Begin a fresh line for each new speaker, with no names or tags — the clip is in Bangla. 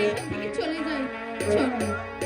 এখান থেকে চলে যাই চলো।